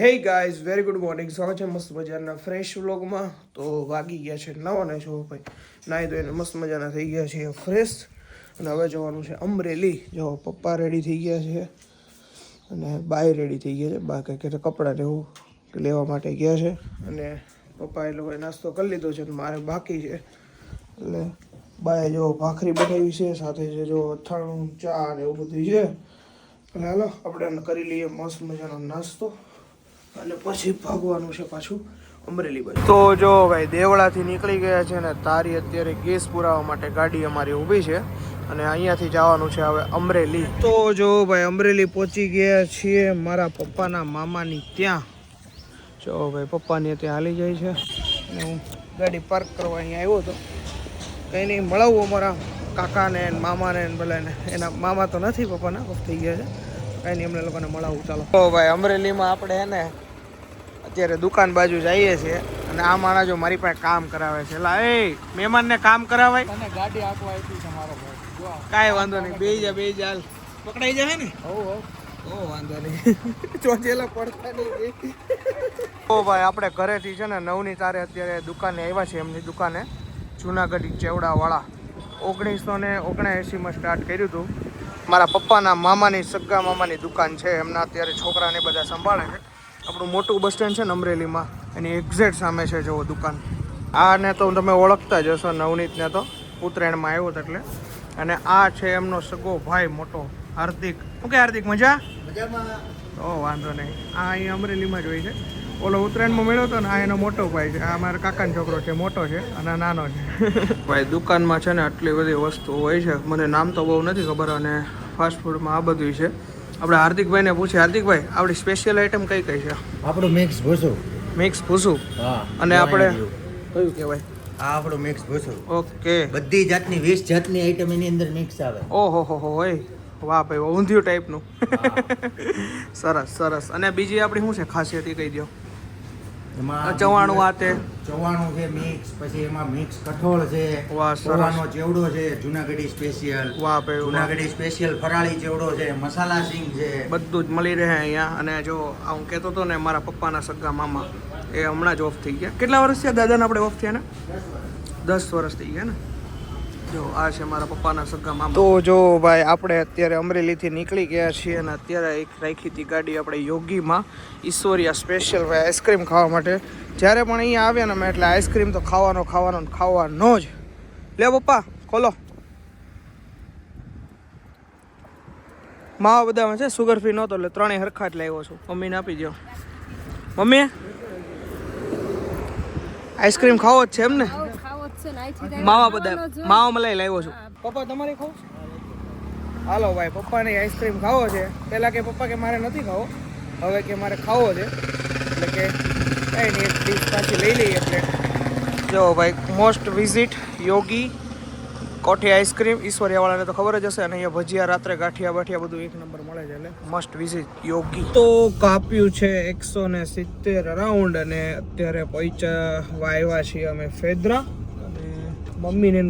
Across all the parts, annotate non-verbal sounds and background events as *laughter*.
Hey guys very good morning સ્વાગત છે મસ્ત મજાના ફ્રેશ વ્લોગમાં તો વાગી ગયા છે નવ અને જો ભાઈ નાહી ધોઈને મસ્ત મજાના થઈ ગયા છે ફ્રેશ અને હવે જવાનું છે અમરેલી. જો પપ્પા રેડી થઈ ગયા છે. અને બાય રેડી થઈ ગયા છે. બા કંઈક કપડાં ને એવું લેવા માટે ગયા છે. અને પપ્પા એ લોકોએ નાસ્તો કરી લીધો છે મારે બાકી છે. એટલે બાએ જો ભાખરી બનાવી છે, સાથે છે જો અથાણું, ચા ને એવું બધું છે. એટલે હાલો, આપણે કરી લઈએ મસ્ત મજાનો નાસ્તો. અને પછી ભાગવાનું છે પાછું અમરેલી બાજુ. તો જો ભાઈ, દેવળાથી નીકળી ગયા છે ને, તારી અત્યારે ગેસ પુરાવા માટે ગાડી અમારી ઊભી છે અને અહીંયાથી જવાનું છે હવે અમરેલી. તો જો ભાઈ, અમરેલી પહોંચી ગયા છીએ મારા પપ્પાના મામાની ત્યાં. જો ભાઈ, પપ્પાની ત્યાં હાલી જાય છે અને હું ગાડી પાર્ક કરવા અહીંયા આવ્યો હતો. કંઈ નહીં, મળવું અમારા કાકાને મામાને ને એના મામા તો નથી પપ્પાના થઈ ગયા છે. કંઈ નહીં અમને લોકોને મળાવું ચાલો. તો ભાઈ અમરેલીમાં આપણે હે ને અત્યારે દુકાન બાજુ જઈએ છીએ અને આ માણસ જો મારી પાસે કામ કરાવે છે. એટલે એ મહેમાનને કામ કરાવાય? અને ગાડી આપવા આવી છે મારો ભાઈ. જો કાંઈ વાંધો નહીં બે જા બે જા હાલ. પકડાઈ જાય ને? હો હો. ઓ વાંધો નહીં. *laughs* ચોચેલા પડતા નહીં ઓ ભાઈ આપણે ઘરેથી છે ને નવની તારે અત્યારે દુકાને આવ્યા છે એમની દુકાને. જુનાગઢ ચેવડાવાળા. ઓગણીસો ને ઓગણએંસીમાં સ્ટાર્ટ કર્યું હતું મારા પપ્પાના મામાની સગા મામાની દુકાન છે. એમના અત્યારે છોકરાને બધા સંભાળે છે. આપણું મોટું બસ સ્ટેન્ડ છે ને અમરેલીમાં. એની એક્ઝેક્ટ સામે છે જેવો દુકાન. આને તો તમે ઓળખતા જ હશો નવનીતને તો. ઉત્તરાયણમાં આવ્યો હતો એટલે. અને આ છે એમનો સગો ભાઈ મોટો હાર્દિક. શું કે હાર્દિક મજા? ઓ વાંધો નહીં. આ અહીં અમરેલીમાં જ હોય છે. ઓલો ઉત્તરાયણમાં મળ્યો હતો ને આ એનો મોટો ભાઈ છે. આ મારા કાકાનો છોકરો છે મોટો છે અને નાનો છે. ભાઈ દુકાનમાં છે ને આટલી બધી વસ્તુ હોય છે. મને નામ તો બહુ નથી ખબર અને ફાસ્ટ ફૂડમાં આ બધું છે. આપણે હાર્દિકભાઈને પૂછીએ. હાર્દિકભાઈ આપણી સ્પેશિયલ આઈટમ કઈ કઈ છે? આપણું મિક્સ ભૂસું. મિક્સ ભૂસું? હા અને આપણે કયું કહેવાય? આ આપણું મિક્સ ભૂસું. ઓકે. બધી જાતની વીસ જાતની આઈટમ એની અંદર મિક્સ આવે. ઓહો હો હો હોય વાહ ભાઈ ઊંધિયું ટાઈપનું *laughs* સરસ સરસ. અને બીજી આપણી શું છે? ખાસિયત એ કહી દો એમાં ચવાણું આ તે ચવાણું છે મિક્સ પછી એમાં મિક્સ કઠોળ છે વાહ, સરસ. પૌવાનો ચેવડો છે જુનાગઢી સ્પેશિયલ વાહ ભાઈ જુનાગઢી સ્પેશિયલ ફરાળી ચેવડો છે મસાલા સિંગ છે. બધું જ મળી રહે અહીંયા. અને જો આ હું કહેતો હતો ને મારા પપ્પાના સગા મામા એ હમણાં જ ઓફ થઈ ગયા. કેટલા વર્ષ થયા? દાદાને આપણે ઓફ થયા ને? દસ વર્ષ થઈ ગયા ને? જો, આ છે મારા પપ્પાના સગા તો જો ભાઈ, આપણે અત્યારે અમરેલીથી નીકળી ગયા છીએ અને અત્યારે એક રાખી હતી ગાડી આપણે યોગીમાં, ઈશ્વરિયા સ્પેશિયલ ભાઈ આઈસ્ક્રીમ ખાવા માટે. જ્યારે પણ અહીંયા આવ્યા ને મેં એટલે આઈસ્ક્રીમ તો ખાવાનો ખાવાનો ને ખાવાનો જ. લે પપ્પા, ખોલો. માવા બધામાં છે સુગર ફ્રી નહોતો, એટલે ત્રણેય હરખા જ લાવ્યો છું. મમ્મીને આપી દો મમ્મી આઈસ્ક્રીમ ખાવો જ છે એમ ને માવા બધા માવા મલાઈ લાવ્યો છું. પપ્પા તમારે ખાવ હાલો ભાઈ પપ્પાને આઈસ્ક્રીમ ખાવો છે. પહેલાં કે પપ્પા કે મારે નથી ખાવો હવે કે મારે ખાવો છે. એટલે કે કંઈ નહીં એક ડીશ પાછી લઈ લઈએ એટલે જો ભાઈ મોસ્ટ વિઝિટ યોગી કોઠી આઈસ્ક્રીમ ઈશ્વરિયાવાળાને તો ખબર જ હશે અને અહીંયા ભજીયા રાત્રે ગાંઠિયા બાઠિયા બધું એક નંબર મળે છે એટલે મસ્ટ વિઝિટ યોગી. તો કાપ્યું છે એકસો ને સિત્તેર રાઉન્ડ અને અત્યારે પૈચા વાવ્યા છીએ અમે ફેદરા. મમ્મીને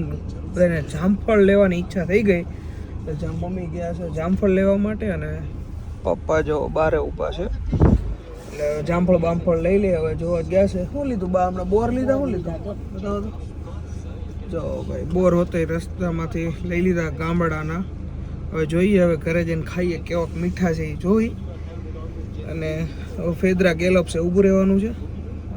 બધાને જામફળ લેવાની ઈચ્છા થઈ ગઈ. એટલે મમ્મી ગયા છે જામફળ લેવા માટે અને પપ્પા જો બારે ઊભા છે. એટલે જામફળ બામફળ લઈ લે હવે જોવા ગયા છે. શું લીધું? બા હમણાં બોર લીધા? શું લીધું? બતાવો જો ભાઈ બોર હોતે રસ્તામાંથી લઈ લીધા ગામડાના. હવે જોઈએ હવે ઘરે જઈને ખાઈએ કેવાક મીઠા છે એ જોઈ. અને ફેદરા ગેલોપ છે ઊભું રહેવાનું છે.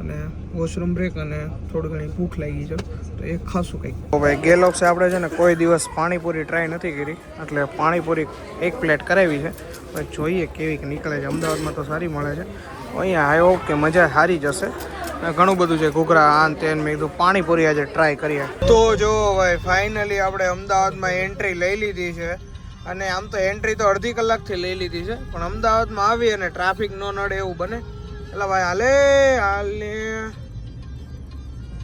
અને વોશરૂમ બ્રેક અને થોડી ઘણી ભૂખ લાગી છે. તો એ ખાસું કંઈક. ભાઈ, ગેલોક્સે આપણે છે ને કોઈ દિવસ પાણીપુરી ટ્રાય નથી કરી. એટલે પાણીપુરી એક પ્લેટ કરાવી છે. હવે જોઈએ કેવી નીકળે છે. અમદાવાદમાં તો સારી મળે છે. અહીંયા આઈ હોપ કે મજા સારી જશે. ઘણું બધું છે, ઘૂઘરા આન તેન મેં કીધું પાણીપુરી આજે ટ્રાય કરીએ તો જો ભાઈ ફાઇનલી આપણે અમદાવાદમાં એન્ટ્રી લઈ લીધી છે. અને આમ તો એન્ટ્રી તો અડધી કલાકથી લઈ લીધી છે. પણ અમદાવાદમાં આવી અને ટ્રાફિક ન નડે એવું બને. એટલે ભાઈ હાલે હાલે.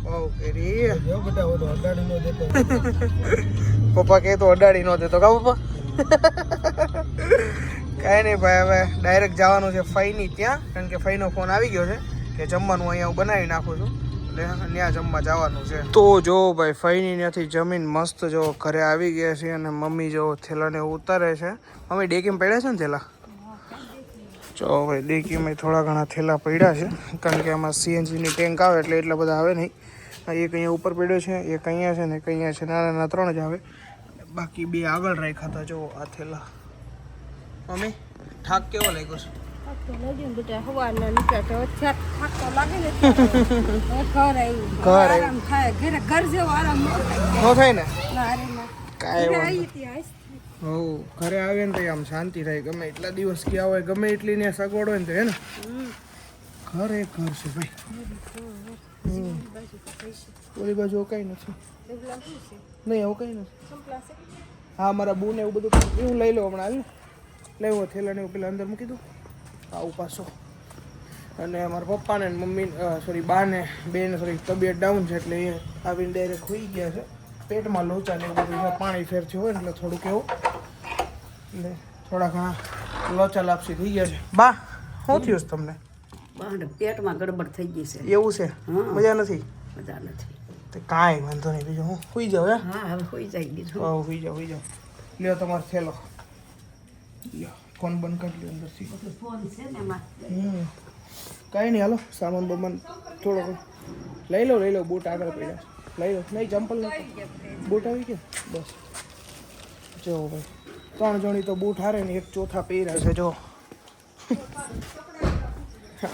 *laughs* પપ્પા કે તો અડાડી નો દેતો કા પપ્પા? *laughs* કાંઈ નહીં ભાઈ હવે ડાયરેક્ટ જવાનું છે ફઈની ત્યાં. કારણ કે ફઈનો ફોન આવી ગયો છે કે જમવાનું અહીંયા હું બનાવી નાખું છું. એટલે ત્યાં જમવા જવાનું છે. તો જો ભાઈ ફઈની ત્યાંથી જમીન મસ્ત જો ઘરે આવી ગયા છે અને મમ્મી જો થેલાને ઉતારે છે. મમ્મી ડેકીમ પડ્યા છે ને થેલા? જો ભાઈ ડેકીમાં થોડા ઘણા થેલા પડ્યા છે. કારણ કે આમાં સીએનજીની ટેન્ક આવે એટલે એટલા બધા આવે નહીં. એક અહીંયા ઉપર પડ્યો છે એક અહીંયા છે ને એક અહીંયા છે નાના નાના ત્રણ જ આવે. બાકી બે આગળ રાખ્યા હતા જો આ થેલા. મમ્મી થાક કેવો લાગ્યો છે? ઘર *laughs* ઘર થાય ઘરે ઘર જેવો આરામ થાય. નો ને ના ના. હવ ઘરે આવીએ ને તો આમ શાંતિ થાય ગમે એટલા દિવસ ગયા હોય ગમે એટલી ને સગવડ હોય ને તો હે ને. ઘર ઘર છે ભાઈ. ઓલી બાજુ કઈ નથી? નહીં એવું કઈ નથી હા મારા બુ ને એવું બધું એવું લઈ લો હમણાં આવ્યું લઈ હું થેલા ને એવું પેલા અંદર મૂકી દઉં. આવું પાછો. અને મારા પપ્પાને મમ્મી સોરી બા ને બેન સોરી તબિયત ડાઉન છે એટલે એ આવીને ડાયરેક્ટ હોઈ ગયા છે. પેટમાં લોચા ને એવું બધું પાણી ફેરથી હોય ને એટલે થોડુંક એવું. એટલે થોડા ઘણા લોચા લાપસી થઈ ગયા છે. બા શું થયું છે તમને? પેટમાં ગડબડ થઈ ગઈ છે. એવું છે. મજા નથી? મજા નથી. તે કાંઈ વાંધો નહીં બીજું હું? સુઈ જાઉં હે? હા હવે હોઈ જાય બીજું. હા સુઈ જાઓ સુઈ જાઉં. લ્યો તમારો થેલો. લ્યો ફોન બંધ કરી લ્યો અંદરથી ફોન છે ને એમાં. કાંઈ નહીં હાલો સામાન બમાન થોડો. લઈ લો લઈ લો બૂટ આગળ પડ્યા. લઈ લો. નહીં ચંપલ બૂટ આવી ગયા? બસ. જો ભાઈ, ત્રણ જણી તો બૂટ હારે ને એક ચોથા પહેર્યા છે, જો.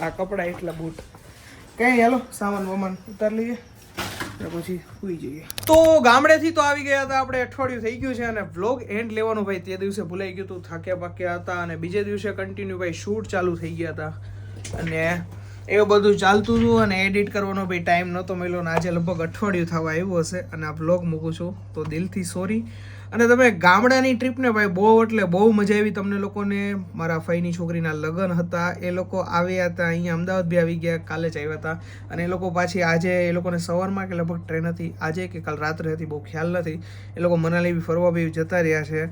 આ કપડાં એટલા બૂટ. કઈ, હાલો, સામાન વમાન ઉતાર લઈએ પછી સુઈ જઈએ. તો ગામડેથી તો આવી ગયા હતા, આપણે અઠવાડિયું થઈ ગયું છે અને વ્લોગ એન્ડ લેવાનું ભાઈ. તે દિવસે ભૂલાઈ ગયું હતું થાક્યા પાક્યા હતા અને બીજે દિવસે કન્ટિન્યુ ભાઈ શૂટ ચાલુ થઈ ગયા હતા. અને એવું બધું ચાલતું હતું અને એડિટ કરવાનો બી ટાઈમ નહોતો મળ્યો અને આજે લગભગ અઠવાડિયું થવા આવ્યું હશે અને આ બ્લોગ મૂકું છું, તો દિલથી સોરી અને તમે ગામડાની ટ્રીપને ભાઈ બહુ એટલે બહુ મજા આવી તમને લોકોને. મારા ફઈની છોકરીના લગ્ન હતા, એ લોકો આવ્યા હતા, અહીંયા અમદાવાદ બી આવી ગયા, કાલે જ આવ્યા હતા. અને એ લોકો પાછી આજે એ લોકોને સવારમાં કે લગભગ ટ્રેન હતી, આજે કે કાલ રાત્રે હતી, બહુ ખ્યાલ નથી. એ લોકો મનાલી બી ફરવા બી જતા રહ્યા છે.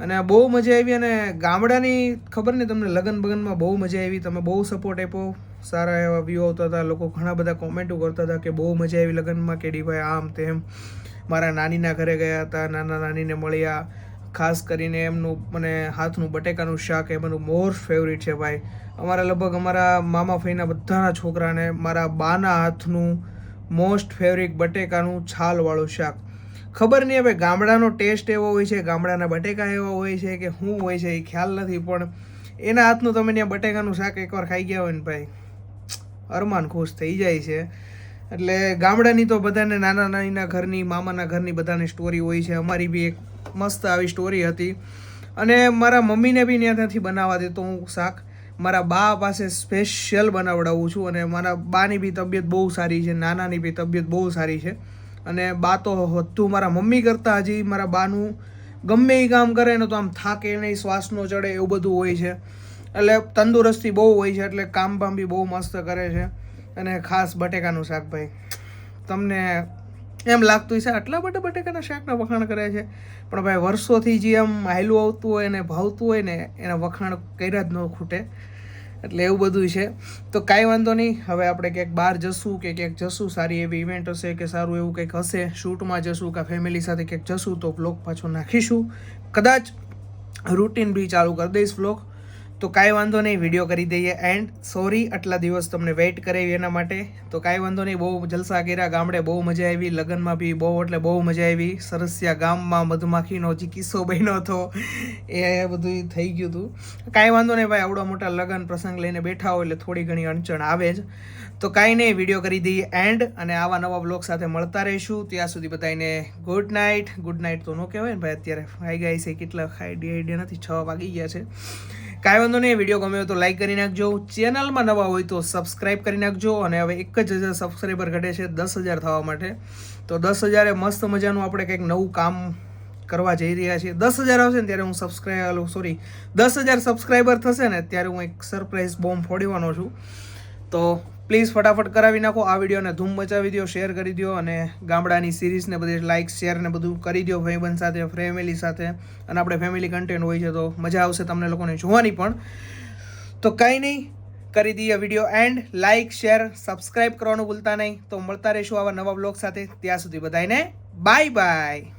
અને બહુ મજા આવી અને ગામડાની ખબર નહીં તમને લગ્ન બગનમાં બહુ મજા આવી, તમે બહુ સપોર્ટ આપ્યો. સારા એવા વ્યૂ આવતા હતા. લોકો ઘણા બધા કોમેન્ટો કરતા હતા કે બહુ મજા આવી લગ્નમાં કેડી ભાઈ આમ તેમ. મારા નાનીના ઘરે ગયા હતા, નાના નાનીને મળ્યા. ખાસ કરીને એમનું મને હાથનું બટેકાનું શાક એ મને મોસ્ટ ફેવરિટ છે ભાઈ. અમારા લગભગ અમારા મામા ફઈના બધાના છોકરાને મારા બાના હાથનું મોસ્ટ ફેવરિટ બટેકાનું છાલવાળું શાક. ખબર નહીં હવે ગામડાનો ટેસ્ટ એવો હોય છે, ગામડાના બટેકા એવા હોય છે કે શું હોય છે એ ખ્યાલ નથી, પણ એના હાથનું તમે ત્યાં બટેકાનું શાક એકવાર ખાઈ ગયા હોય ને ભાઈ. અરમાન ખુશ થઈ જાય છે. એટલે ગામડાની તો બધાને નાના નાનીના ઘરની, મામાના ઘરની બધાની સ્ટોરી હોય છે. અમારી બી એક મસ્ત આવી સ્ટોરી હતી. અને મારા મમ્મીને બી ત્યાં ત્યાંથી બનાવવા દેતો હું શાક. મારા બા પાસે સ્પેશિયલ બનાવડાવું છું અને મારા બાની બી તબિયત બહુ સારી છે, નાનાની બી તબિયત બહુ સારી છે. અને બા તો હતું મારા મમ્મી કરતાં હજી મારા બાનું ગમે એ કામ કરે ને તો આમ થાકે નહીં, શ્વાસ ન ચડે એવું બધું હોય છે. એટલે તંદુરસ્તી બહુ હોય છે, એટલે કામ બામ બી બહુ મસ્ત કરે છે. અને ખાસ બટેકાનું શાક ભાઈ. તમને એમ લાગતું છે આટલા બધા બટેકાના શાકના વખાણ કરે છે. પણ ભાઈ, વર્ષોથી જે આમ હાયલું આવતું હોય ને ભાવતું હોય ને, એના વખાણ કર્યા જ ન ખૂટે. એટલે એવું બધું છે. તો કાંઈ વાંધો નહીં, હવે આપણે ક્યાંક બહાર જશું કે ક્યાંક જશું, સારી એવી ઇવેન્ટ હશે કે સારું એવું કંઈક હશે શૂટમાં જશું કે ફેમિલી સાથે ક્યાંક જશું તો બ્લોગ પાછો નાખીશું. કદાચ રૂટીન બી ચાલુ કરી દઈશ બ્લોગ તો કાંઈ વાંધો નહીં વીડિયો કરી દઈએ. એન્ડ સોરી આટલા દિવસ તમને વેઇટ કરાવી એના માટે. તો કાંઈ વાંધો નહીં, બહુ જલસા કર્યા, ગામડે બહુ મજા આવી, લગ્નમાં બી બહુ, એટલે બહુ મજા આવી. સરસિયા ગામમાં મધમાખીનો જે કિસ્સો બન્યો હતો, એ બધું થઈ ગયું હતું. કાંઈ વાંધો નહીં ભાઈ, આવડા મોટા લગ્ન પ્રસંગ લઈને બેઠા હોય, એટલે થોડી ઘણી અડચણ આવે જ. તો કાંઈ નહીં વીડિયો કરી દઈએ. એન્ડ અને આવા નવા બ્લોગ સાથે મળતા રહીશું. ત્યાં સુધી બધાને ગુડ નાઇટ ગુડ નાઇટ તો ન કહેવાય ને ભાઈ, અત્યારે ખાઈ ગયા છે કેટલા આઈડિયા નથી, છ વાગી ગયા છે. કાંઈ વાંધો નહીં વીડિયો ગમ્યો તો લાઈક કરી નાખજો. ચેનલમાં નવા હોય તો સબસ્ક્રાઈબ કરી નાખજો અને હવે એક જ હજાર સબસ્ક્રાઈબર ઘટે છે દસ હજાર થવા માટે. તો દસ હજારે મસ્ત મજાનું આપણે કંઈક નવું કામ કરવા જઈ રહ્યા છીએ. દસ હજાર આવશે ને ત્યારે હું સબસ્ક્રાઈબ સોરી દસ હજાર સબસ્ક્રાઈબર થશે ને ત્યારે હું એક સરપ્રાઈઝ બોમ્બ ફોડવાનો છું. તો પ્લીઝ ફટાફટ કરાવી નાખો આ વિડીયોને, ધૂમ મચાવી દો શેર કરી દો અને ગામડાની સિરીઝને બધી લાઇક શેર ને બધું કરી દો ભાઈબંધ સાથે ફેમિલી સાથે. અને આપણે ફેમિલી કન્ટેન્ટ હોય છે તો મજા આવશે તમને લોકોને જોવાની પણ. તો કંઈ નહીં, કરી દઈએ video and like share subscribe કરવાનું ભૂલતા નહીં. તો મળતા રહીશું આવા નવા બ્લોગ સાથે. ત્યાં સુધી બધાને બાય બાય